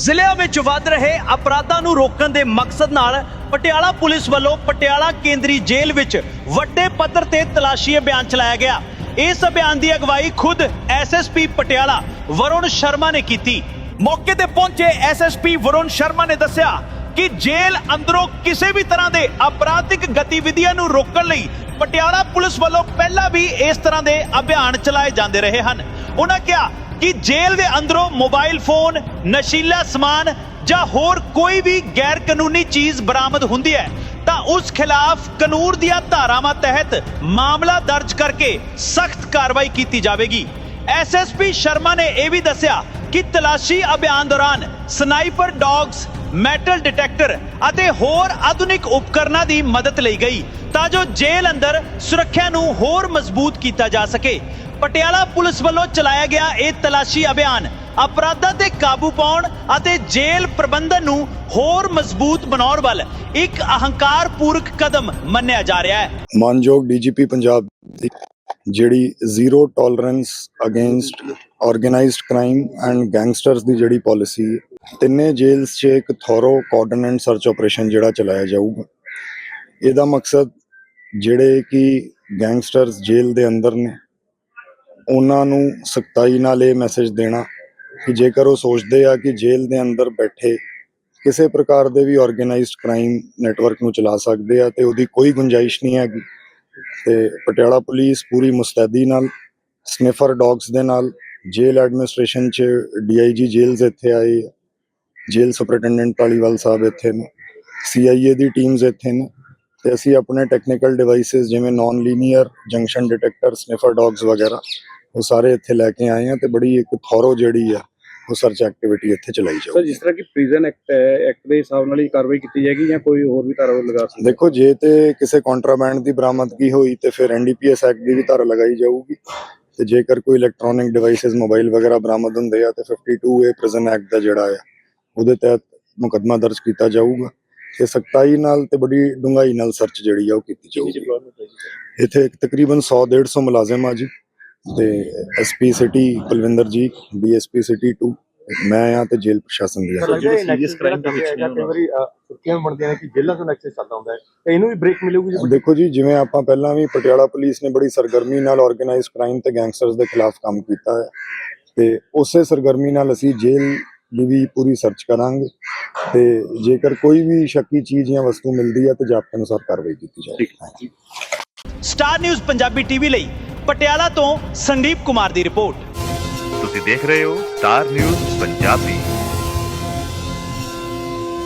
ਜ਼ਿਲ੍ਹਿਆਂ ਵਿੱਚ ਵੱਧ ਰਹੇ ਅਪਰਾਧਾਂ ਨੂੰ ਰੋਕਣ ਦੇ ਮਕਸਦ ਨਾਲ ਪਟਿਆਲਾ ਪੁਲਿਸ ਵੱਲੋਂ ਪਟਿਆਲਾ ਕੇਂਦਰੀ ਜੇਲ੍ਹ ਵਿੱਚ ਵੱਡੇ ਪੱਧਰ ਤੇ ਤਲਾਸ਼ੀ ਅਭਿਆਨ ਚਲਾਇਆ ਗਿਆ। ਇਸ ਅਭਿਆਨ ਦੀ ਅਗਵਾਈ ਖੁਦ ਐਸਐਸਪੀ ਪਟਿਆਲਾ ਵਰੁਣ ਸ਼ਰਮਾ ਨੇ ਕੀਤੀ। ਮੌਕੇ ਤੇ ਪਹੁੰਚੇ ਐਸਐਸਪੀ ਵਰੁਣ ਸ਼ਰਮਾ ਨੇ ਦੱਸਿਆ ਕਿ ਜੇਲ੍ਹ ਅੰਦਰੋਂ ਕਿਸੇ ਵੀ ਤਰ੍ਹਾਂ ਦੇ ਅਪਰਾਧਿਕ ਗਤੀਵਿਧੀਆਂ ਨੂੰ ਰੋਕਣ ਲਈ ਪਟਿਆਲਾ ਪੁਲਿਸ ਵੱਲੋਂ ਪਹਿਲਾਂ ਵੀ ਇਸ ਤਰ੍ਹਾਂ ਦੇ ਅਭਿਆਨ ਚਲਾਏ ਜਾਂਦੇ ਰਹੇ ਹਨ। ਉਹਨਾਂ ਕਿਹਾ ਕਿ ਜੇਲ੍ਹ ਦੇ ਅੰਦਰੋਂ ਮੋਬਾਈਲ ਫੋਨ, ਨਸ਼ੀਲਾ ਸਮਾਨ ਜਾਂ ਹੋਰ ਕੋਈ ਵੀ ਗੈਰ ਕਾਨੂੰਨੀ ਚੀਜ਼ ਬਰਾਮਦ ਹੁੰਦੀ ਹੈ, ਤਾਂ ਉਸ ਖਿਲਾਫ ਕਾਨੂੰਨ ਦੀਆਂ ਧਾਰਾਵਾਂ ਤਹਿਤ ਮਾਮਲਾ ਦਰਜ ਕਰਕੇ ਸਖਤ ਕਾਰਵਾਈ ਕੀਤੀ ਜਾਵੇਗੀ। ਐਸਐਸਪੀ ਸ਼ਰਮਾ ਨੇ ਇਹ ਵੀ ਦੱਸਿਆ ਕਿ ਤਲਾਸ਼ੀ ਅਭਿਆਨ ਦੌਰਾਨ ਸਨਾਈਪਰ ਡੌਗਸ, ਮੈਟਲ ਡਿਟੈਕਟਰ ਅਤੇ ਹੋਰ ਆਧੁਨਿਕ ਉਪਕਰਨਾਂ ਦੀ ਮਦਦ ਲਈ ਗਈ, ਤਾਂ ਜੋ ਜੇਲ੍ਹ ਅੰਦਰ ਸੁਰੱਖਿਆ ਨੂੰ ਹੋਰ ਮਜ਼ਬੂਤ ਕੀਤਾ ਜਾ ਸਕੇ। ਪਟਿਆਲਾ ਪੁਲਿਸ ਵੱਲੋਂ ਚਲਾਇਆ ਗਿਆ ਇਹ ਤਲਾਸ਼ੀ ਅਭਿਆਨ ਅਪਰਾਧਾਂ ਤੇ ਕਾਬੂ ਪਾਉਣ ਅਤੇ ਜੇਲ੍ਹ ਪ੍ਰਬੰਧਨ ਨੂੰ ਹੋਰ ਮਜ਼ਬੂਤ ਬਣਾਉਣ ਵੱਲ ਇੱਕ ਅਹੰਕਾਰਪੂਰਕ ਕਦਮ ਮੰਨਿਆ ਜਾ ਰਿਹਾ ਹੈ। ਮਾਨਯੋਗ ਡੀਜੀਪੀ ਪੰਜਾਬ ਦੀ ਜਿਹੜੀ zero tolerance against organised crime and gangsters ਦੀ ਜਿਹੜੀ ਪਾਲਿਸੀ ਤਿੰਨੇ ਜੇਲ੍ਸ 'ਚ ਇੱਕ ਥੋਰੋ ਕਾਰਡਨ ਸਰਚ ਆਪਰੇਸ਼ਨ ਜਿਹੜਾ ਚਲਾਇਆ ਜਾਊਗਾ। ਇਹਦਾ ਮਕਸਦ ਜਿਹੜੇ ਕਿ ਗੈਂਗਸਟਰਸ ਜੇਲ੍ਹ ਦੇ ਅੰਦਰ ਨੇ ਉਹਨਾਂ ਨੂੰ ਸਖਤਾਈ ਨਾਲ ਇਹ ਮੈਸੇਜ ਦੇਣਾ ਕਿ ਜੇਕਰ ਉਹ ਸੋਚਦੇ ਆ ਕਿ ਜੇਲ੍ਹ ਦੇ ਅੰਦਰ ਬੈਠੇ ਕਿਸੇ ਪ੍ਰਕਾਰ ਦੇ ਵੀ ਆਰਗੇਨਾਈਜ਼ਡ ਕ੍ਰਾਈਮ ਨੈਟਵਰਕ ਨੂੰ ਚਲਾ ਸਕਦੇ ਆ ਤੇ ਉਹਦੀ ਕੋਈ ਗੁੰਜਾਇਸ਼ ਨਹੀਂ ਹੈਗੀ, ਤੇ ਪਟਿਆਲਾ ਪੁਲਿਸ ਪੂਰੀ ਮੁਸਤੈਦੀ ਨਾਲ ਸਨਿਫਰ ਡੌਗਸ ਦੇ ਨਾਲ, ਜੇਲ੍ਹ ਐਡਮਿਨਿਸਟ੍ਰੇਸ਼ਨ ਚ ਡੀਆਈਜੀ ਜੇਲ੍ਸ ਇੱਥੇ ਆਏ ਆ। ਜੇਲ੍ਹ ਸੁਪਰਡੈਂਡੈਂਟ ਧਾਲੀਵਾਲ ਸਾਹਿਬ ਇੱਥੇ ਨੇ ਸੀਆਈਏ ਦੀ ਟੀਮਸ ਇੱਥੇ ਨੇ, ਤੇ ਅਸੀਂ ਆਪਣੇ ਟੈਕਨੀਕਲ ਡਿਵਾਈਸਸ ਜਿਵੇਂ non linear junction detector sniffer dogs ਵਗੈਰਾ ਉਹ ਸਾਰੇ ਇੱਥੇ ਲੈ ਕੇ ਆਏ ਆ ਤੇ ਬੜੀ ਇੱਕ ਥੋਰੋ ਜਿਹੜੀ ਆ ਉਹ ਸਰਚ ਐਕਟੀਵਿਟੀ ਇੱਥੇ ਚਲਾਈ ਸਰ ਜਾਊਗੀ ਜਿਸ ਤਰ੍ਹਾਂ ਕਿ ਪ੍ਰਿਜ਼ਨ ਐਕਟ ਹੈ ਐਕਟ ਦੇ ਹਿਸਾਬ ਨਾਲ ਹੀ ਕਾਰਵਾਈ ਕੀਤੀ ਜਾਏਗੀ ਜਾਂ ਕੋਈ ਹੋਰ ਵੀ ਧਾਰਾ ਲਗਾ ਸਕਦੇ? ਦੇਖੋ ਜੇ ਤੇ ਕਿਸੇ ਕੰਟਰਾਬੈਂਡ ਦੀ ਬਰਾਮਦਗੀ ਹੋਈ ਤੇ ਫਿਰ ਐਨਡੀਪੀਐਸ ਐਕਟ ਦੀ ਵੀ ਧਾਰਾ ਲਗਾਈ ਜਾਊਗੀ। ਤੇ ਜੇਕਰ ਕੋਈ ਇਲੈਕਟ੍ਰੋਨਿਕ ਡਿਵਾਈਸਸ ਮੋਬਾਈਲ ਵਗੈਰਾ ਬਰਾਮਦ ਹੁੰਦੇ ਆ ਤੇ 52 ਏ ਪ੍ਰਿਜ਼ਨ ਐਕਟ ਦਾ ਜਿਹੜਾ ਆ ਉਹਦੇ ਤਹਿਤ ਮੁਕੱਦਮਾ ਦਰਜ ਕੀਤਾ ਜਾਊਗਾ। ਤੇ ਸਖਤਾਈ ਨਾਲ ਤੇ ਬੜੀ ਡੂੰਘਾਈ ਨਾਲ ਸਰਚ ਜਿਹੜੀ ਆ ਉਹ ਕੀਤੀ ਜਾਊਗੀ। ਇੱਥੇ ਤਕਰੀਬਨ 100 150 ਮੁਲਾਜ਼ਮ ਆ ਜੀ। ਤੇ ਐਸਪੀ ਸਿਟੀ ਕੁਲਵਿੰਦਰ ਜੀ ਡੀਐਸਪੀ ਸਿਟੀ 2 ਮੈਂ ਆ ਤੇ ਜੇਲ੍ਹ ਪ੍ਰਸ਼ਾਸਨ ਦੀ ਆ। ਜਿਹੜੇ ਸੀਰੀਅਸ ਕ੍ਰਾਈਮ ਦੇ ਵਿੱਚ ਕਈ ਵਾਰੀ ਅ, ਸੁਰਖੀਆਂ ਵੀ ਬਣਦੀਆਂ ਨੇ ਕਿ ਜੇਲ੍ਹਾਂ ਤੋਂ ਨੈਕਸਸ ਚੱਲਦਾ ਹੁੰਦਾ ਹੈ। ਤੇ ਇਹਨੂੰ ਵੀ ਬ੍ਰੇਕ ਮਿਲੂਗੀ ਜੀ? ਦੇਖੋ ਜੀ ਜਿਵੇਂ ਆਪਾਂ ਪਹਿਲਾਂ ਵੀ ਪਟਿਆਲਾ ਪੁਲਿਸ ਨੇ ਬੜੀ ਸਰਗਰਮੀ ਨਾਲ ਆਰਗੇਨਾਈਜ਼ਡ ਕ੍ਰਾਈਮ ਤੇ ਗੈਂਗਸਟਰਸ ਦੇ ਖਿਲਾਫ ਕੰਮ ਕੀਤਾ ਹੈ। ਤੇ ਉਸੇ ਸਰਗਰਮੀ ਨਾਲ ਅਸੀਂ ਜੇਲ੍ਹ ਦੀ ਵੀ ਪੂਰੀ ਸਰਚ ਕਰਾਂਗੇ। ਤੇ ਜੇਕਰ ਕੋਈ ਵੀ ਸ਼ੱਕੀ ਚੀਜ਼ ਜਾਂ ਵਸਤੂ ਮਿਲਦੀ ਹੈ ਤੇ ਜਾਬਤੇ ਅਨੁਸਾਰ ਕਾਰਵਾਈ ਕੀਤੀ ਜਾਏਗੀ ਸਟਾਰ ਨਿਊਜ਼ ਪੰਜਾਬੀ ਟੀਵੀ ਲਈ ਪਟਿਆਲਾ ਤੋਂ ਸੰਦੀਪ ਕੁਮਾਰ ਦੀ ਰਿਪੋਰਟ। ਤੁਸੀਂ ਦੇਖ ਰਹੇ ਹੋ ਸਟਾਰ ਨਿਊਜ਼ ਪੰਜਾਬੀ।